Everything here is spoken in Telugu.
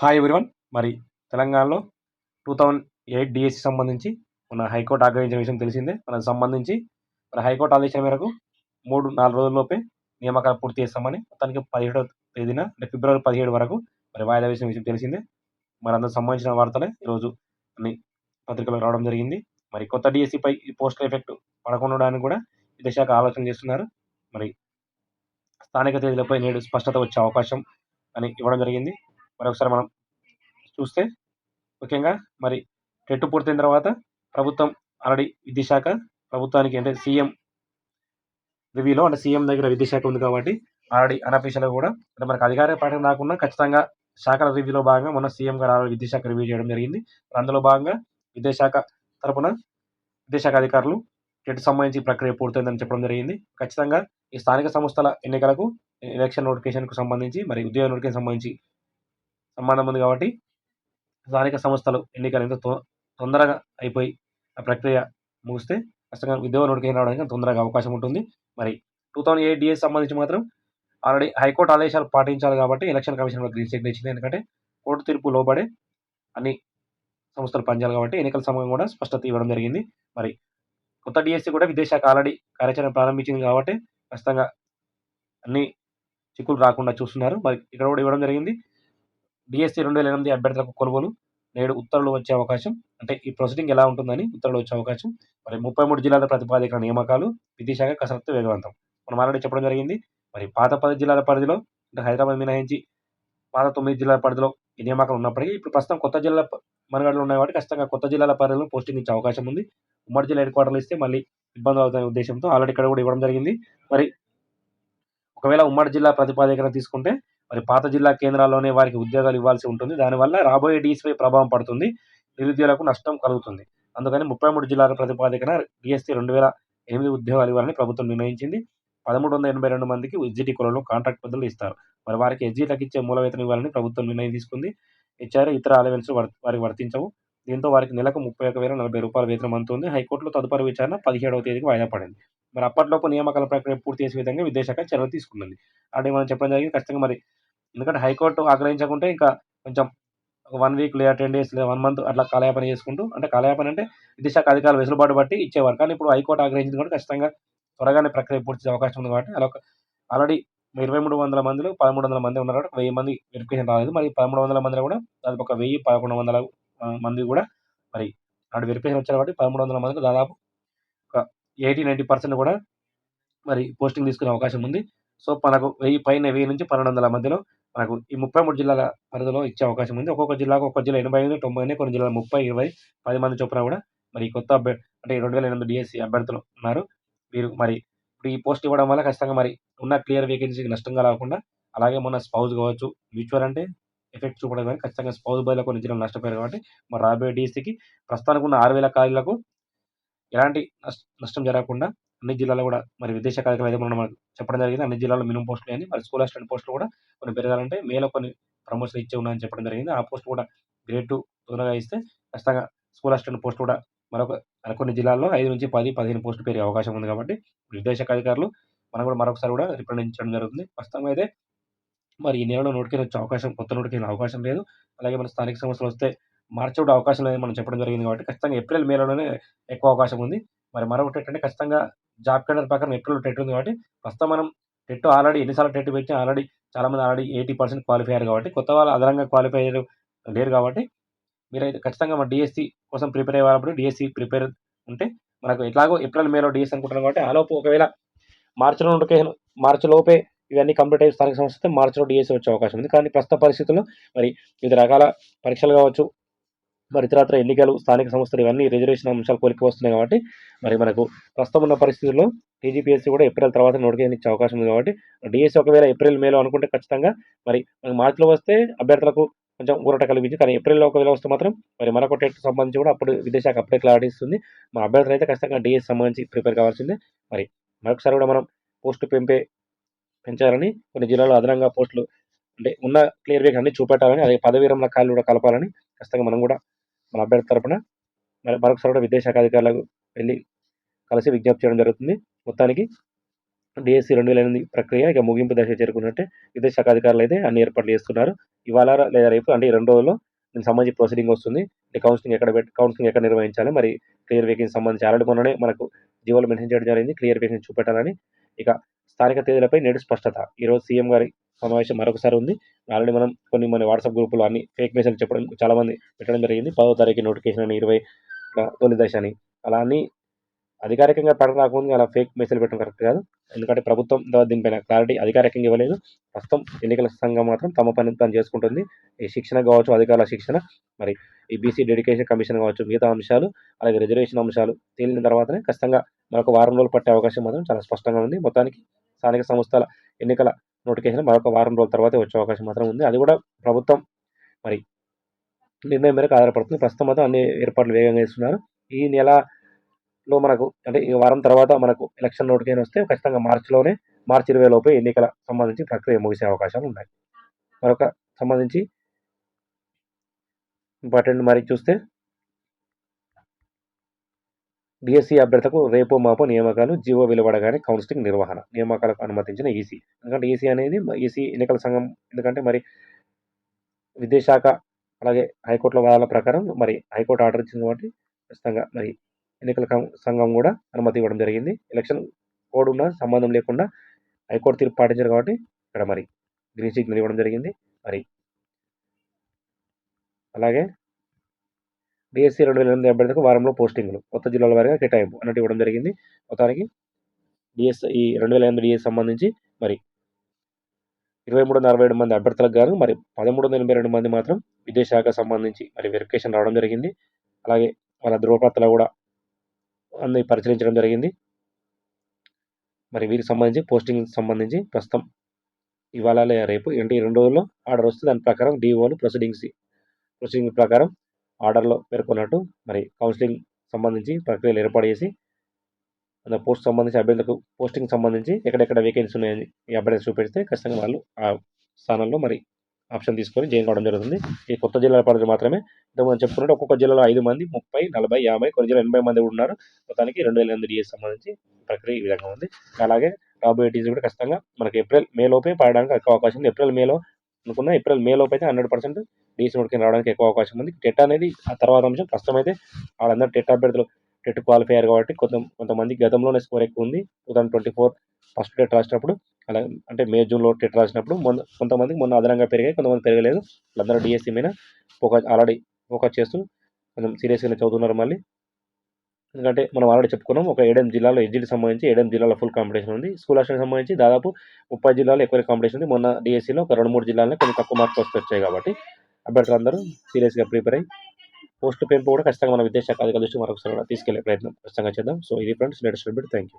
హాయ్ ఎవ్రీవన్ మరి తెలంగాణలో టూ థౌజండ్ ఎయిట్ డిఎస్సి సంబంధించి మన హైకోర్టు ఆగ్రహించిన విషయం తెలిసిందే. మనకు సంబంధించి మరి హైకోర్టు ఆదేశాల మేరకు మూడు నాలుగు రోజుల్లోపే నియామకాలు పూర్తి చేస్తామని మొత్తానికి పదిహేడవ తేదీన అంటే ఫిబ్రవరి పదిహేడు వరకు మరి వాయిదా వేసిన విషయం తెలిసిందే. మరి అందుకు సంబంధించిన వార్తలే ఈరోజు అన్ని పత్రికలు రావడం జరిగింది. మరి కొత్త డిఎస్సిపై ఈ పోస్టల్ ఎఫెక్ట్ పడకుండా కూడా విద్యాశాఖ ఆలోచన చేస్తున్నారు. మరి స్థానిక తేదీలపై నేడు స్పష్టత వచ్చే అవకాశం అని ఇవ్వడం జరిగింది. మరొకసారి మనం చూస్తే ముఖ్యంగా మరి టెట్ పూర్తయిన తర్వాత ప్రభుత్వం ఆల్రెడీ విద్యాశాఖ ప్రభుత్వానికి అంటే సీఎం రివ్యూలో అంటే సీఎం దగ్గర విద్యాశాఖ ఉంది కాబట్టి ఆల్రెడీ అనఫీషియల్గా కూడా అంటే మనకు అధికార పాఠం రాకుండా ఖచ్చితంగా శాఖల రివ్యూలో భాగంగా మొన్న సీఎం గారు ఆల్రెడీ విద్యాశాఖ రివ్యూ చేయడం జరిగింది. అందులో భాగంగా విద్యాశాఖ తరపున విద్యాశాఖ అధికారులు టెట్ సంబంధించి ప్రక్రియ పూర్తయిందని చెప్పడం జరిగింది. ఖచ్చితంగా ఈ స్థానిక సంస్థల ఎన్నికలకు ఎలక్షన్ నోటిఫికేషన్కు సంబంధించి మరి ఉద్యోగ నోటిఫికేషన్ సంబంధించి సంబంధం ఉంది కాబట్టి స్థానిక సంస్థలు ఎన్నికలు ఎంత తొందరగా అయిపోయి ఆ ప్రక్రియ ముగిస్తే ఖచ్చితంగా ఉద్యోగ నోటిఫికేషన్ రావడానికి తొందరగా అవకాశం ఉంటుంది. మరి టూ థౌసండ్ ఎయిట్ డిఎస్ సంబంధించి మాత్రం ఆల్రెడీ హైకోర్టు ఆదేశాలు పాటించాలి కాబట్టి ఎలక్షన్ కమిషన్ గ్రీన్ సిగ్నల్ ఇచ్చింది. ఎందుకంటే కోర్టు తీర్పు లోబడే అన్ని సంస్థలు పనిచేయాలి కాబట్టి ఎన్నికల సమయం కూడా స్పష్టత ఇవ్వడం జరిగింది. మరి కొత్త డిఎస్సి కూడా విదేశాఖ ఆల్రెడీ కార్యాచరణ ప్రారంభించింది కాబట్టి ఖచ్చితంగా అన్ని చిక్కులు రాకుండా చూస్తున్నారు. మరి ఇక్కడ కూడా ఇవ్వడం జరిగింది. డిఎస్సి రెండు వేల ఎనిమిది అభ్యర్థులకు కొనుగోలు నేడు ఉత్తర్వులు వచ్చే అవకాశం అంటే ఈ ప్రొసీడింగ్ ఎలా ఉంటుందని ఉత్తర్వులు వచ్చే అవకాశం. మరి ముప్పై మూడు జిల్లాల ప్రతిపాదిక నియామకాలు విధిశాఖ కసరత్తు వేగవంతం. మనం ఆల్రెడీ చెప్పడం జరిగింది. మరి పాత పది జిల్లాల పరిధిలో అంటే హైదరాబాద్ మినహాయించి పాత తొమ్మిది జిల్లాల పరిధిలో ఈ నియామకాలు ఉన్నప్పటికీ ఇప్పుడు ప్రస్తుతం కొత్త జిల్లా మనగడలు ఉన్నాయి కాబట్టి ఖచ్చితంగా కొత్త జిల్లాల పరిధిలో పోస్టింగ్ ఇచ్చే అవకాశం ఉంది. ఉమ్మడి జిల్లా హెడ్ క్వార్టర్లు ఇస్తే మళ్ళీ ఇబ్బందులు అవుతాయి ఉద్దేశంతో ఆల్రెడీ ఇక్కడ కూడా ఇవ్వడం జరిగింది. మరి ఒకవేళ ఉమ్మడి జిల్లా ప్రతిపాదికన తీసుకుంటే మరి పాత జిల్లా కేంద్రాల్లోనే వారికి ఉద్యోగాలు ఇవ్వాల్సి ఉంటుంది. దానివల్ల రాబోయే డీసీపై ప్రభావం పడుతుంది. నిరుద్యోగులకు నష్టం కలుగుతుంది. అందుకని ముప్పై మూడు జిల్లాల ప్రతిపాదికన డిఎస్సీ రెండు వేల ఎనిమిది ఉద్యోగాలు ఇవ్వాలని ప్రభుత్వం నిర్ణయించింది. పదమూడు వందల ఎనభై రెండు మందికి ఎస్జిటి కులంలో కాంట్రాక్ట్ పద్ధతులు ఇస్తారు. మరి వారికి ఎస్జిటీలకు ఇచ్చే మూల వేతనం ఇవ్వాలని ప్రభుత్వం నిర్ణయం తీసుకుంది. ఇచ్చారు ఇతర అలవెన్స్ వారికి వర్తించవు. దీంతో వారికి నెలకు ముప్పై ఒక వేల నలభై రూపాయల వేతనం అందుతుంది. హైకోర్టులో తదుపరి విచారణ పదిహేడవ తేదీకి వాయిదా పడింది. మరి అప్పట్లోపు నియామకాల ప్రక్రియ పూర్తి చేసే విధంగా విదేశాఖ చర్యలు తీసుకున్నది అంటే మనం చెప్పడం జరిగింది ఖచ్చితంగా మరి ఎందుకంటే హైకోర్టు ఆగ్రహించకుంటే ఇంకా కొంచెం ఒక వన్ వీక్ లేదా టెన్ డేస్ లేదా వన్ మంత్ అట్లా కాలయాపన చేసుకుంటూ అంటే కాలయాపన అంటే విదేశాఖ అధికారులు వెసులుబాటు బట్టి ఇచ్చేవారు. కానీ ఇప్పుడు హైకోర్టు ఆగ్రహించింది కూడా ఖచ్చితంగా త్వరగానే ప్రక్రియ పూర్తి చేసే అవకాశం ఉంది కాబట్టి అలా ఆల్రెడీ ఇరవై మూడు వందల మందిలో పదమూడు వందల మంది ఉన్నారు వెయ్యి మంది వెరిఫికేషన్ రాలేదు. మరి పదమూడు వందల మందిలో కూడా దాదాపు ఒక వెయ్యి పదకొండు వందల మంది కూడా మరి అటు వెరిఫికేషన్ వచ్చారు కాబట్టి పదమూడు వందల మందికి దాదాపు ఒక ఎయిటీ నైంటీ పర్సెంట్ కూడా మరి పోస్టింగ్ తీసుకునే అవకాశం ఉంది. సో మనకు వెయ్యి పైన వెయ్యి నుంచి పన్నెండు వందల మధ్యలో మనకు ఈ ముప్పై మూడు జిల్లాల పరిధిలో ఇచ్చే అవకాశం ఉంది. ఒక్కొక్క జిల్లాకు ఒక్కొక్క జిల్లా ఎనభై ఐదు తొంభై ఎనిమిది కొన్ని జిల్లాలు ముప్పై ఇరవై పది మంది చొప్పున కూడా మరి కొత్త అభ్యర్థి అంటే రెండు వేల ఎనిమిది డిఎస్సి అభ్యర్థులు ఉన్నారు. వీరు మరి ఇప్పుడు ఈ పోస్ట్ ఇవ్వడం వల్ల ఖచ్చితంగా మరి ఉన్న క్లియర్ వేకెన్సీకి నష్టంగా రాకుండా అలాగే మొన్న స్పౌజ్ కావచ్చు మ్యూచువల్ అంటే ఎఫెక్ట్ చూపడం కానీ ఖచ్చితంగా స్పౌజ్ బయలు కొన్ని జిల్లాలు నష్టపోయారు కాబట్టి మరి రాబోయే డీసీకి ప్రస్తుతానికి ఉన్న ఆరు వేల ఖాళీలకు ఎలాంటి నష్టం జరగకుండా అన్ని జిల్లాలో కూడా మరి విదేశ కార్యక్రమాలు అయితే మనం చెప్పడం జరిగింది. అన్ని జిల్లాలో మినిమం పోస్టులు అని మరి స్కూల్ అసిస్టెంట్ పోస్టులు కూడా కొన్ని పెరగాలంటే మేలో కొన్ని ప్రమోషన్ ఇచ్చే ఉన్నాయని చెప్పడం జరిగింది. ఆ పోస్ట్ కూడా గ్రేడ్ టూ తొందరగా ఇస్తే ఖచ్చితంగా స్కూల్ అసిస్టెంట్ పోస్ట్ కూడా మరొక కొన్ని జిల్లాల్లో ఐదు నుంచి పది పదిహేను పోస్టులు పెరిగే అవకాశం ఉంది కాబట్టి విదేశాఖ అధికారులు మనం కూడా మరొకసారి కూడా రిప్రజెంట్ జరుగుతుంది. ప్రస్తుతం అయితే మరి ఈ నెలలో నోటిఫికేషన్ వచ్చే అవకాశం కొత్త నోటిఫికేషన్ అవకాశం లేదు. అలాగే మన స్థానిక సంస్థలు వస్తే మార్చి కూడా అవకాశం లేదని మనం చెప్పడం జరిగింది కాబట్టి ఖచ్చితంగా ఏప్రిల్ మేలోనే ఎక్కువ అవకాశం ఉంది. మరి మరొకటి ఏంటంటే ఖచ్చితంగా జాబ్ క్యాలెండర్ ప్రకారం ఏప్రిల్ టెట్ ఉంది కాబట్టి ప్రస్తుతం మనం టెట్ ఆల్రెడీ ఎన్నిసార్లు టెట్ పెట్టి ఆల్రెడీ చాలామంది ఆల్రెడీ ఎయిటీ పర్సెంట్ క్వాలిఫై అయ్యారు కాబట్టి కొత్త వాళ్ళు అదనంగా క్వాలిఫై అయ్యారు లేరు కాబట్టి మీరైతే ఖచ్చితంగా మన డిఎస్సి కోసం ప్రిపేర్ అయ్యేటప్పుడు డిఎస్సి ప్రిపేర్ ఉంటే మనకు ఎట్లాగో ఏప్రిల్ మేలో డిఎస్సి అనుకుంటున్నాం కాబట్టి ఆలోపు ఒకవేళ మార్చిలో నోటిఫికేషన్ మార్చి లోపే ఇవన్నీ కంప్లీట్ అయ్యి స్థానిక సంస్థ మార్చిలో డిఎస్సి వచ్చే అవకాశం ఉంది. కానీ ప్రస్తుత పరిస్థితుల్లో మరి వివిధ రకాల పరీక్షలు కావచ్చు మరి ఇతరత్ర ఎన్నికలు స్థానిక సంస్థలు ఇవన్నీ రిజర్వేషన్ అంశాలు కోలికి వస్తున్నాయి కాబట్టి మరి మనకు ప్రస్తుతం ఉన్న పరిస్థితుల్లో టీజీపీఎస్సీ కూడా ఏప్రిల్ తర్వాత నోటిఫికేషన్ ఇచ్చే అవకాశం ఉంది కాబట్టి డిఎస్సీ ఒకవేళ ఏప్రిల్ మేలో అనుకుంటే ఖచ్చితంగా మరి మార్చిలో వస్తే అభ్యర్థులకు కొంచెం ఊరట కలిగించి కానీ ఏప్రిల్లో ఒకవేళ వస్తే మాత్రం మరి మరొక టెట్ సంబంధించి కూడా అప్పుడు విదేశాఖ అప్పుడే క్లారిటీ ఇస్తుంది. మా అభ్యర్థులు అయితే ఖచ్చితంగా డిఎస్ సంబంధించి ప్రిపేర్ కావాల్సిందే. మరి మరొకసారి కూడా మనం పోస్టు పెంపే పెంచాలని కొన్ని జిల్లాలో అదనంగా పోస్టులు అంటే ఉన్న క్లియర్ వేక్ అన్ని చూపెట్టాలని అలాగే పదవి విరమణ ఖాళీలు కూడా కలపాలని ఖచ్చితంగా మనం కూడా మన అభ్యర్థి తరపున మరి మరొకసారి కూడా విద్యాశాఖ అధికారులకు వెళ్ళి కలిసి విజ్ఞప్తి చేయడం జరుగుతుంది. మొత్తానికి డిఎస్సి రెండు వేల ఎనిమిది ప్రక్రియ ఇక ముగింపు దశ చేరుకున్నట్టే విద్యాశాఖ అధికారులు అయితే అన్ని ఏర్పాట్లు చేస్తున్నారు. ఇవాళ లేదా రేపు అంటే ఈ రెండు రోజుల్లో దీనికి సంబంధించి ప్రొసీడింగ్ వస్తుంది. అంటే కౌన్సిలింగ్ ఎక్కడ పెట్టి కౌన్సిలింగ్ ఎక్కడ నిర్వహించాలి మరి క్లియర్ వేకింగ్ సంబంధించి ఆల్రెడీ మొన్ననే మనకు జీవోలు మెన్షన్ చేయడం జరిగింది. క్లియర్ వేకింగ్ చూపెట్టాలని ఇక స్థానిక తేదీలపై నేడు స్పష్టత. ఈరోజు సీఎం గారి సమావేశం మరొకసారి ఉంది. ఆల్రెడీ మనం కొన్ని మన వాట్సాప్ గ్రూపులో అన్ని ఫేక్ మెసేజ్ చెప్పడం చాలా మంది పెట్టడం జరిగింది. పదో తారీఖు నోటిఫికేషన్ అని ఇరవై తొలి దశ అని అలా అని అధికారికంగా ప్రకటన రాకముందు అలా ఫేక్ మెసేజ్ పెట్టడం కరెక్ట్ కాదు. ఎందుకంటే ప్రభుత్వం దీనిపైన క్లారిటీ అధికారికంగా ఇవ్వలేదు. ప్రస్తుతం ఎన్నికల సంఘం మాత్రం తమ పని పని చేసుకుంటుంది. ఈ శిక్షణ కావచ్చు అధికారుల శిక్షణ మరి ఈ బీసీ డెడికేషన్ కమిషన్ కావచ్చు మిగతా అంశాలు అలాగే రిజర్వేషన్ అంశాలు తేలిన తర్వాతనే ఖచ్చితంగా మరొక వారం రోజులు పట్టే అవకాశం మాత్రం చాలా స్పష్టంగా ఉంది. మొత్తానికి స్థానిక సంస్థల ఎన్నికల నోటిఫికేషన్ మరొక వారం రోజుల తర్వాతే వచ్చే అవకాశం మాత్రం ఉంది. అది కూడా ప్రభుత్వం మరి నిర్ణయం మేరకు ఆధారపడుతుంది. ప్రస్తుతం మాత్రం అన్ని ఏర్పాట్లు వేగంగా చేస్తున్నారు. ఈ నెలలో మనకు అంటే ఈ వారం తర్వాత మనకు ఎలక్షన్ నోటిఫికేషన్ వస్తే ఖచ్చితంగా మార్చిలోనే మార్చి ఇరవై లోపే ఎన్నికల సంబంధించి ప్రక్రియ ముగిసే అవకాశాలు ఉన్నాయి. మరొక సంబంధించి ఇంపార్టెంట్ మరి చూస్తే డిఎస్సి అభ్యర్థులకు రేపో మాపో నియామకాలు జీవో వెలువడగానే కౌన్సిలింగ్ నిర్వహణ నియామకాలకు అనుమతించిన ఈసీ. ఎందుకంటే ఈసీ అనేది ఈసీ ఎన్నికల సంఘం ఎందుకంటే మరి విద్యాశాఖ అలాగే హైకోర్టుల వాదాల ప్రకారం మరి హైకోర్టు ఆర్డర్ ఇచ్చింది కాబట్టి ఖచ్చితంగా మరి ఎన్నికల సంఘం కూడా అనుమతి ఇవ్వడం జరిగింది. ఎలక్షన్ కోడ్ ఉన్న సంబంధం లేకుండా హైకోర్టు తీర్పు పాటించారు కాబట్టి ఇక్కడ మరి గ్రీన్ సిగ్నల్ ఇవ్వడం జరిగింది. మరి అలాగే డిఎస్సి రెండు వేల ఎనిమిది అభ్యర్థులకు వారంలో పోస్టింగ్లు. కొత్త జిల్లాల వారిగా కేటాయింపు అన్నట్టు ఇవ్వడం జరిగింది. మొత్తానికి డిఎస్ ఈ రెండు వేల ఎనిమిది డిఎస్ సంబంధించి మరి ఇరవై మూడు వందల అరవై ఏడు మంది అభ్యర్థులకు గాను మరి పదమూడు వందల ఎనభై రెండు మంది మాత్రం విద్యాశాఖ సంబంధించి మరి వెరిఫికేషన్ రావడం జరిగింది. అలాగే వాళ్ళ ధృవపత్రాలు కూడా అన్ని పరిశీలించడం జరిగింది. మరి వీరికి సంబంధించి పోస్టింగ్ సంబంధించి ప్రస్తుతం ఇవాళ లేదా రేపు ఏంటి ఈ రెండు రోజుల్లో ఆర్డర్ వస్తే దాని ప్రకారం డిఓలు ప్రొసీడింగ్స్ ప్రొసీడింగ్ ప్రకారం ఆర్డర్లో పేర్కొన్నట్టు మరి కౌన్సిలింగ్ సంబంధించి ప్రక్రియలు ఏర్పాటు చేసి అందులో పోస్ట్ సంబంధించి అభ్యర్థులకు పోస్టింగ్ సంబంధించి ఎక్కడెక్కడ వేకెన్సీ ఉన్నాయని ఈ అభ్యర్థులు చూపెడితే ఖచ్చితంగా వాళ్ళు ఆ స్థానంలో మరి ఆప్షన్ తీసుకొని జాయిన్ కావడం జరుగుతుంది. ఈ కొత్త జిల్లాల పరిధి మాత్రమే ఇంతకుముందు చెప్పుకున్నట్టు ఒక్కొక్క జిల్లాలో ఐదు మంది ముప్పై నలభై యాభై కొన్ని జిల్లా ఎనభై మంది ఉన్నారు. మొత్తానికి రెండు వేల ఎనిమిది డిఎస్ సంబంధించి ప్రక్రియ ఈ విధంగా ఉంది. అలాగే రాబోయే డీజీ కూడా ఖచ్చితంగా మనకి ఏప్రిల్ మేలోపే పాడడానికి అవకాశం ఉంది. ఏప్రిల్ మేలో అనుకున్న ఏప్రిల్ మేలోపు అయితే హండ్రెడ్ పర్సెంట్ డీసీ నోటికి రావడానికి ఎక్కువ అవకాశం ఉంది. టెట్ అనేది ఆ తర్వాత అంశం. ప్రస్తుతం అయితే వాళ్ళందరూ టెట్ అభ్యర్థులు టెట్ క్వాలిఫై అయ్యారు కాబట్టి కొంత కొంతమంది గతంలోనే స్కోర్ ఎక్కువ ఉంది. Two thousand twenty four first TET రాసినప్పుడు అలా అంటే మే జూన్లో టెట్ రాసినప్పుడు మొన్న కొంతమందికి మొన్న అదనంగా పెరిగాయి కొంతమంది పెరగలేదు. వాళ్ళందరూ డిఎస్సీ మీద ఫోకస్ ఆల్రెడీ ఫోకస్ చేస్తూ కొంచెం సీరియస్గానే చదువుతున్నారు మళ్ళీ. ఎందుకంటే మనం ఆల్రెడీ చెప్పుకున్నాం ఒక ఏడెం జిల్లాలో ఎడ్జికి సంబంధించి ఏడెం జిల్లాలో ఫుల్ కాంపిటీషన్ ఉంది. స్కూల్ అసిస్టెంట్ సంబంధించి దాదాపు ముప్పై జిల్లాలో ఎక్కువ కాంపిటీషన్ ఉంది. మొన్న డిఎస్సీలో ఒక రెండు మూడు జిల్లాలో కొన్ని తక్కువ మార్క్స్ వస్తే వచ్చాయి కాబట్టి అభ్యర్థులందరూ సీరియస్గా ప్రిపేర్ అయ్యి పోస్ట్ పెంపు కూడా ఖచ్చితంగా మన విద్యాశాఖ అధికారుల దృష్టి మరొకసారి కూడా తీసుకెళ్ళే ప్రయత్నం ఖచ్చితంగా చేద్దాం. సో ఇది friends latest update thank you